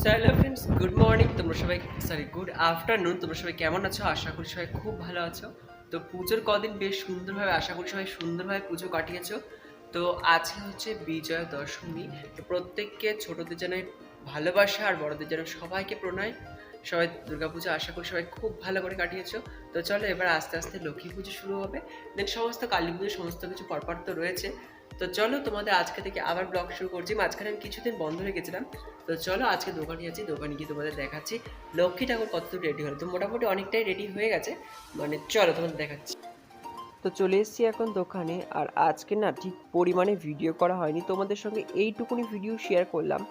So hello friends good morning তোমরা সবাই sorry good afternoon তোমরা সবাই কেমন আছো? আশা করি সবাই খুব ভালো আছো। তো পুজোর কদিন বেশ সুন্দরভাবে, আশা করি সবাই সুন্দরভাবে পুজো কাটিয়েছো। তো আজকে হচ্ছে বিজয়া দশমী তো প্রত্যেককে ছোটদের যেন ভালোবাসা আর বড়দের যেন সবাইকে প্রণয়। সবাই দুর্গাপুজো আশা করি সবাই খুব ভালো করে কাটিয়েছো। তো চলো এবার আস্তে আস্তে লক্ষ্মী পুজো শুরু হবে। দেন সমস্ত কালী পুজো, সমস্ত কিছু পরপর তো রয়েছে। তো চলো তোমাদের আজকে থেকে আবার ব্লগ শুরু করছি। মাঝখানে আমি কিছুদিন বন্ধ হয়ে গেছিলাম। তো চলো আজকে দোকানে আছি দোকানে গিয়ে তোমাদের দেখাচ্ছি লক্ষ্মী ঠাকুর কতদূর রেডি হলো। তো মোটামুটি অনেকটাই রেডি হয়ে গেছে। মানে চলো তোমাদের দেখাচ্ছি। তো চলে এসেছি এখন দোকানে। আর আজকে না ঠিক পরিমাণে ভিডিও করা হয়নি। তোমাদের সঙ্গে এইটুকুনি ভিডিও শেয়ার করলাম।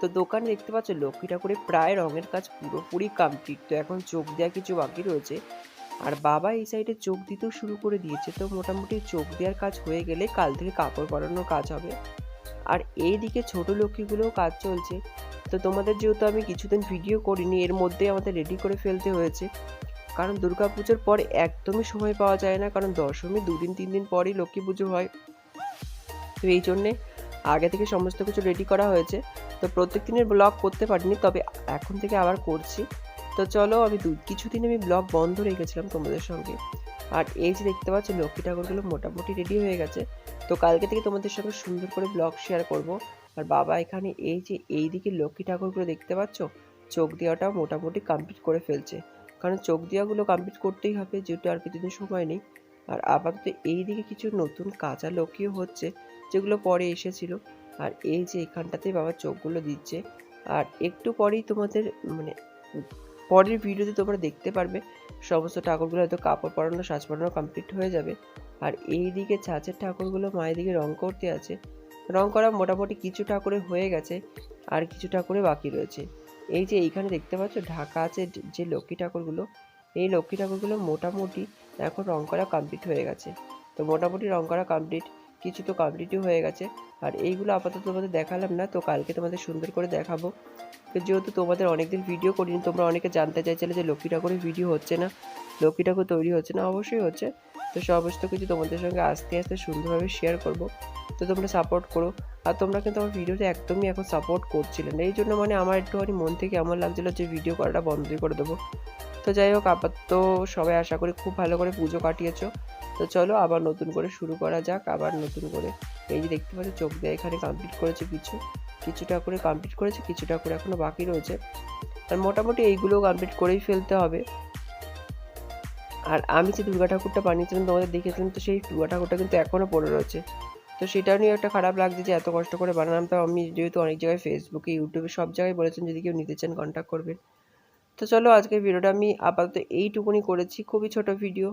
তো দোকানে দেখতে পাচ্ছ লক্ষ্মী ঠাকুরের প্রায় রঙের কাজ পুরোপুরি কমপ্লিট তো এখন চোখ দেওয়া কিছু বাকি রয়েছে। আর বাবা এই সাইডে চোখ দিতেও শুরু করে দিয়েছে, তো মোটামুটি চোখ দেওয়ার কাজ হয়ে গেলে কাল থেকে কাপড় পরানোর কাজ হবে। আর এই দিকে ছোট লক্ষ্মীগুলোও কাজ চলছে। তো তোমাদের যেহেতু আমি কিছুদিন ভিডিও করিনি, এর মধ্যে আমাদের রেডি করে ফেলতে হয়েছে। কারণ দুর্গাপুজোর পর একদমই সময় পাওয়া যায় না, কারণ দশমী দুদিন তিন দিন পরই লক্ষ্মী পুজো হয়। তো এই জন্যে আগে থেকে সমস্ত কিছু রেডি করা হয়েছে। তো প্রত্যেক দিনের ব্লগ করতে পারিনি, তবে এখন থেকে আবার করছি। তো চলো আমি দু কিছুদিন আমি ব্লগ বন্ধ রেখেছিলাম তোমাদের সঙ্গে। আর এই যে দেখতে পাচ্ছ, লক্ষ্মী ঠাকুরগুলো মোটামুটি রেডি হয়ে গেছে। তো কালকে থেকে তোমাদের সঙ্গে সুন্দর করে ব্লগ শেয়ার করব। আর বাবা এখানে এই যে এই দিকে লক্ষ্মী ঠাকুরগুলো দেখতে পাচ্ছ, চোখ দেওয়াটাও মোটামুটি কমপ্লিট করে ফেলছে। কারণ চোখ দেওয়াগুলো কমপ্লিট করতেই হবে, যেহেতু আর কিছুদিন সময় নেই। আর আপাতত এই দিকে কিছু নতুন কাঁচা লক্ষ্মীও হচ্ছে, যেগুলো পরে এসেছিল। আর এই যে এখানটাতে বাবা চোখগুলো দিচ্ছে। আর একটু পরেই তোমাদের মানে পরের ভিডিওতে তোমরা দেখতে পারবে, সমস্ত ঠাকুরগুলো হয়তো কাপড় পরানো সাজ পরানো কমপ্লিট হয়ে যাবে। আর এই দিকে ছাঁচের ঠাকুরগুলো মায়ের দিকে রং করতে আছে। রং করা মোটামুটি কিছু ঠাকুরে হয়ে গেছে, আর কিছু ঠাকুরে বাকি রয়েছে। এই যে এইখানে দেখতে পাচ্ছ, ঢাকা আছে যে লক্ষ্মী ঠাকুরগুলো, এই লক্ষ্মী ঠাকুরগুলো মোটামুটি এখন রং করা কমপ্লিট হয়ে গেছে। তো মোটামুটি রং করা কমপ্লিট কিছু তো কমপ্লিটই হয়ে গেছে। আর এইগুলো আপাতত তোমাদের দেখালাম না, তো কালকে তোমাদের সুন্দর করে দেখাবো। তো যেহেতু তোমাদের অনেকদিন ভিডিও করিনি, তোমরা অনেকে জানতে চাইছিলে যে লক্ষ্মী ঠাকুরের ভিডিও হচ্ছে না। লক্ষ্মী ঠাকুর তৈরি হচ্ছে না, অবশ্যই হচ্ছে। তো সমস্ত কিছু তোমাদের সঙ্গে আস্তে আস্তে সুন্দরভাবে শেয়ার করব। তো তোমরা সাপোর্ট করো। আর তোমরা কিন্তু আমার ভিডিওতে একদমই এখন সাপোর্ট করছিলে না। এই জন্য মানে আমার একটুখানি মন থেকে এমন লাগছিল যে ভিডিও করাটা বন্ধই করে দেবো। তো যাই হোক, আপাতত সবাই আশা করি খুব ভালো করে পুজো কাটিয়েছো। তো চলো আবার নতুন করে শুরু করা যাক, আবার নতুন করে। এই যে দেখতে পাচ্ছ, চোখ দিয়ে এখানে কমপ্লিট করেছে কিছু। কিছুটা করে কমপ্লিট করেছে, কিছুটা করে এখনও বাকি রয়েছে। আর মোটামুটি এইগুলো কমপ্লিট করেই ফেলতে হবে। আর আমি যে দুর্গা ঠাকুরটা বানিয়েছিলাম, তোমাদের দেখেছিলাম, তো সেই দুর্গা ঠাকুরটা কিন্তু এখনও পড়ে রয়েছে। তো সেটা নিয়ে একটা খারাপ লাগছে যে এত কষ্ট করে বানালাম। তো আমি যেহেতু অনেক জায়গায় ফেসবুকে ইউটিউবে সব জায়গায় বলেছেন যদি কেউ নিতে চান কন্ট্যাক্ট করবেন। তো চলো আজকের ভিডিওটা আমি আপাতত এইটুকুনি করেছি। খুবই ছোট ভিডিও